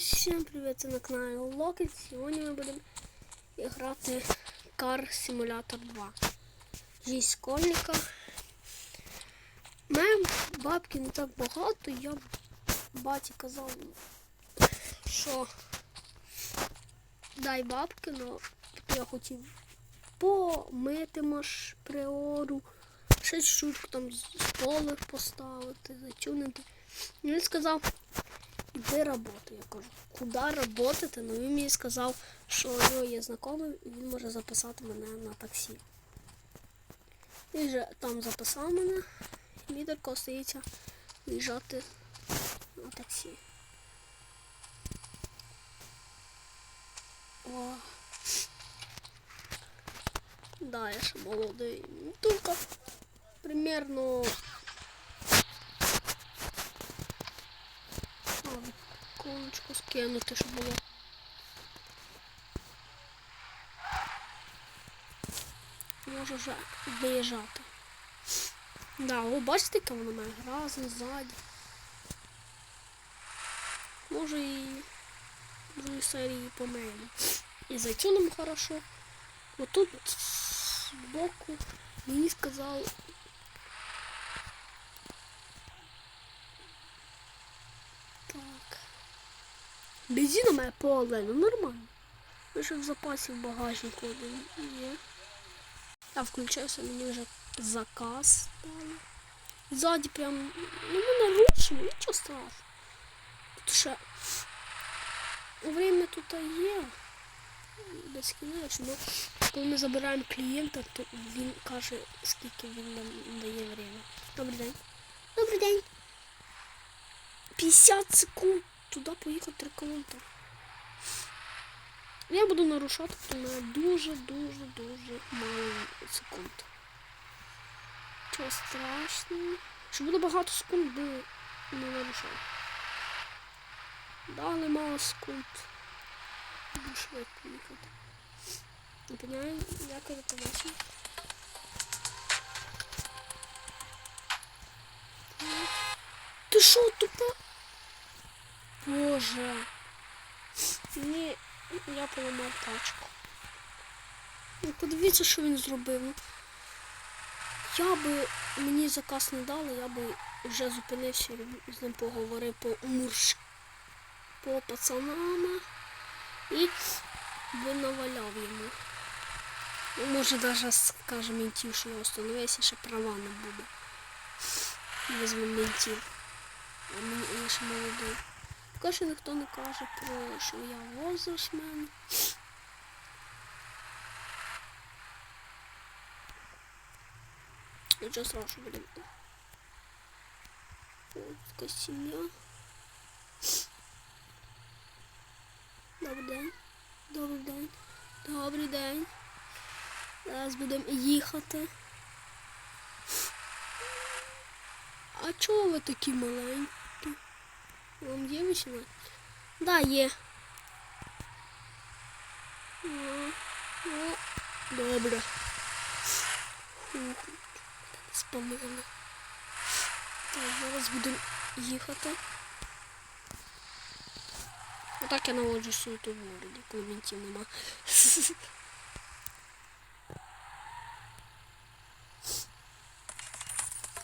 Всем привет, це на каналі Локет. Сьогодні ми будемо грати Car Simulator 2. Зі школьника. Моєї бабки не так багато, я баті казав, що дай бабки, але я хотів помити маш приору, ще чуть там з полих поставити, зачунити. Він сказав, Іди роботи. Я кажу, куди роботати? Ну він мені сказав, що у нього є знайомий, і він може записати мене на таксі. Він же там записав мене, мені остається виїжджати на таксі. О. Да, я ще молодий. Ну, Тільки примерно Коночку скинути, щоб було. Можу вже виїжджати. Да, ви бачите, яка вона має гразна ззаді. Може і другій серії помиємо. І за нам хорошо. Отут збоку мені сказали. Так. Бензину має поле, ну нормально. Лише в запасі в багажнику один є. Я включився, мені вже заказ дали. Ззаді прям, ну ми нарушимо, нічого страшного. Тут ще время тут є. Безкінечно. Ну, коли ми забираємо клієнта, то він каже, скільки він нам дає время. Добрий день. Добрий день. 50 секунд. Туди поїхати 3 км. Я буду нарушати, на дуже-дуже-дуже мало секунд. Чого страшного? Що буде багато секунд, би не нарушав. Дали мало секунд. Буду швидко їхати. Понимаю, як я побачив. Ти що, тупа? Боже. Ні, я поламав тачку. Ну, подивіться, що він зробив. Ну, Я би мені заказ не дали, я би вже зупинився і з ним поговорив по мурш по пацанам і би наваляв йому. Ну, може навіть скаже ментів, що я остановився, ще права не буде. Візьму ментів. А мені ще молодий. Поки що ніхто не каже про що я возрастмен. Нічого страшного буде. Ось така сім'я. Добрий день. Добрий день. Добрий день. Зараз будемо їхати. А чого ви такі маленькі? Вам є 18? Да, є. О, о, добре. Фух, спалили. Так, зараз будемо їхати. Отак я наводжу суету в городі, коли мінтів нема.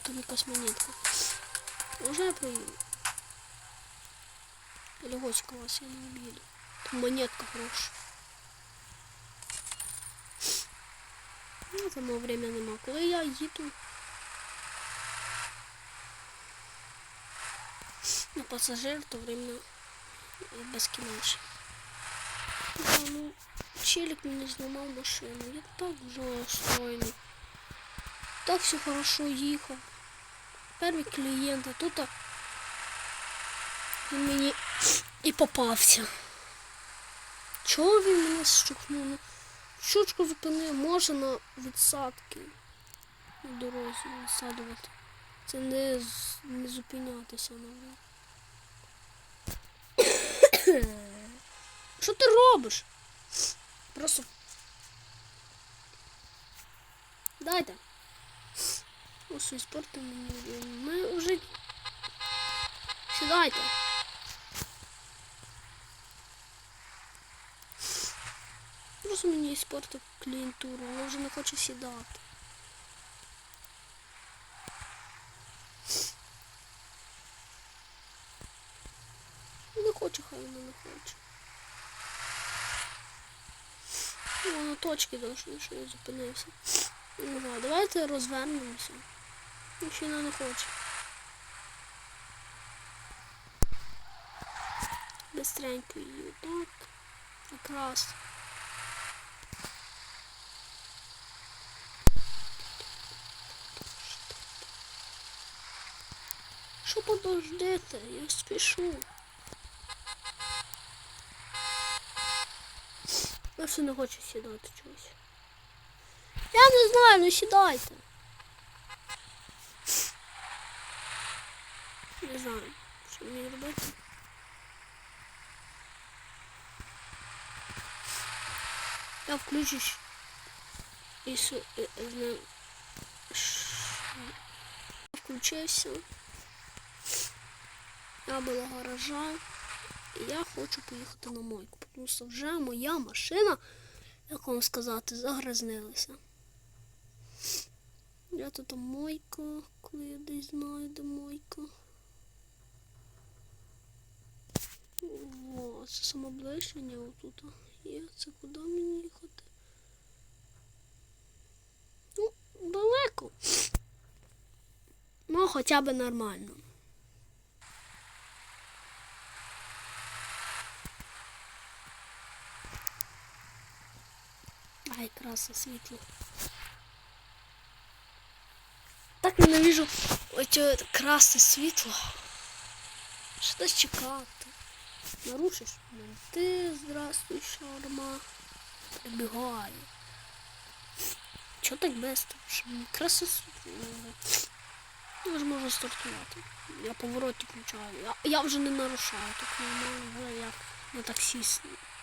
Там якась монетка. Можна я поїду? Или гочка вас я не объеду. Там монетка хорошая. Ну, тому время нема. Коли я їду на пасажир, то время безкінечне. Да, ну, челик мені зламав машину. Я так вже розстроєний. Так все хорошо їхав. Перший клієнт, а тут він мені і попався. Чого він мене щукнув? Ну, Щучку зупинив, може на відсадки на дорозі відсадувати. Це не, не зупинятися навіть. Що ти робиш? Просто. Дайте. Ось іспортив мені. Ми вже. Сідайте. Просто мені іспортив клієнтуру, вона вже не хоче сідати. Не хоче, хай не хоче. Ну, на точки дошли, що я зупинився. Не знаю, давайте розвернемося. Якщо не хоче. Быстренько її так. Якраз. Що подождете? Я спішу. Я все не хочу сідати чогось. Я не знаю, ну сідайте. Не знаю, що мені робити. Я включусь і с- е, е, не- ш- включився. Я була гаража. І я хочу поїхати на мойку, тому що вже моя машина, як вам сказати, загрязнилася. Я тут мойка, коли я десь знаю, де мойка. О, це самоближення отут є. Це куди мені їхати? Ну, далеко. Ну, хоча б нормально. Краса світло. Так ненавижу оце красне світло. Що десь чекати? Нарушиш мене. Ти здравствуй, шарма. Прибігає. Чого так? Щоб красне світло. Я ж можу стартувати. Я поворот включаю. Я, я вже не нарушаю, так нормально, як на таксі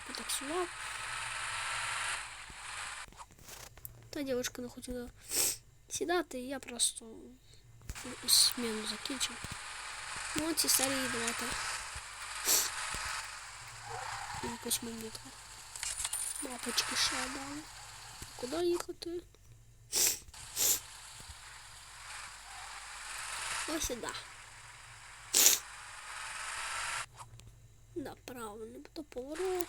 потаксував. Та дівчинка не хотіла сідати, і я просто зміну закінчив. Ну, ці серії давайте. Якось монетка. Мапочки ще дали. Куди їхати? Ось сюди. Направо, не буде поворот.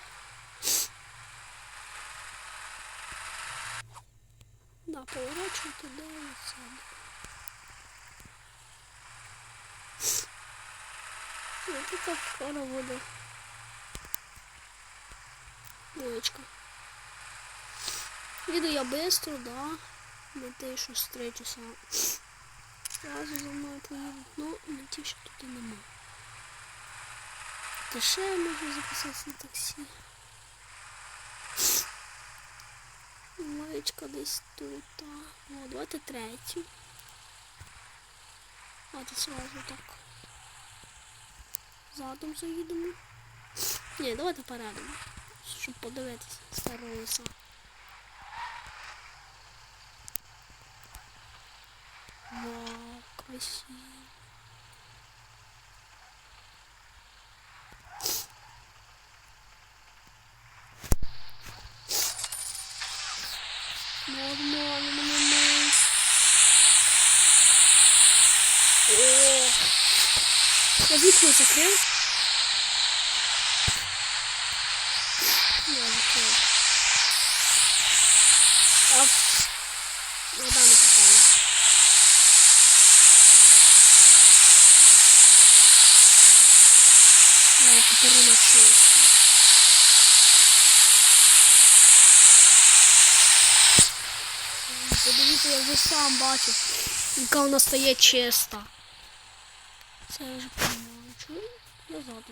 Да, поворачивай туда и сюда. Вот это скоро буду. Девочка. Еду я быстро, да. На те, що з три. Сразу за мною поїдуть, ну на ті, що тут і нема. Та ще я можу на таксі. Маєчка десь тут. О, давайте третю. Давайте сразу так. Задом заїдемо. Ні, давайте передом. Щоб подивитися старого лиса. Вау, красиво. Нормально, нормально. О, я вікно закрив. Я закрив. А, вода не попала. Я тепер начнуся. Подивіться, я вже сам бачив, яка вона стає чиста. Це я вже понимаю. Чому назад?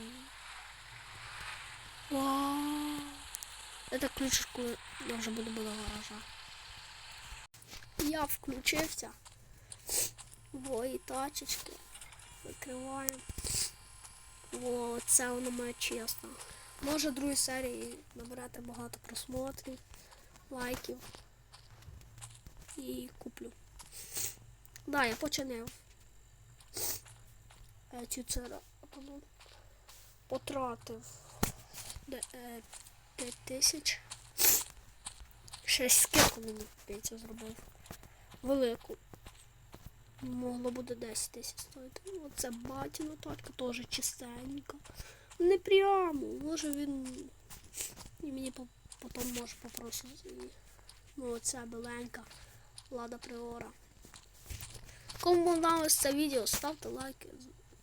Вау. Это ключ, коли я вже буду біля гаража. Я включився. Во, і тачечки. Закриваємо. О, це воно моя чесна. Може в другій серії набирати багато просмотрів, лайків. І куплю. Да, я починив. Е, Цю цера потратив де- е, 5 тисяч. Ще скидку мені п'ється зробив. Велику. Могло буде 10 тисяч стоїти. Ну, Оце батіна тачка теж чистенька. Не прямо. Може він. І мені по- потім може попросити. Ну, оце біленька. Лада Приора. Кому понравилось це відео, ставте лайки,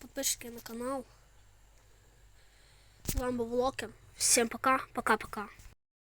підпишіть на канал. С вами был Локи. Всем пока, пока-пока.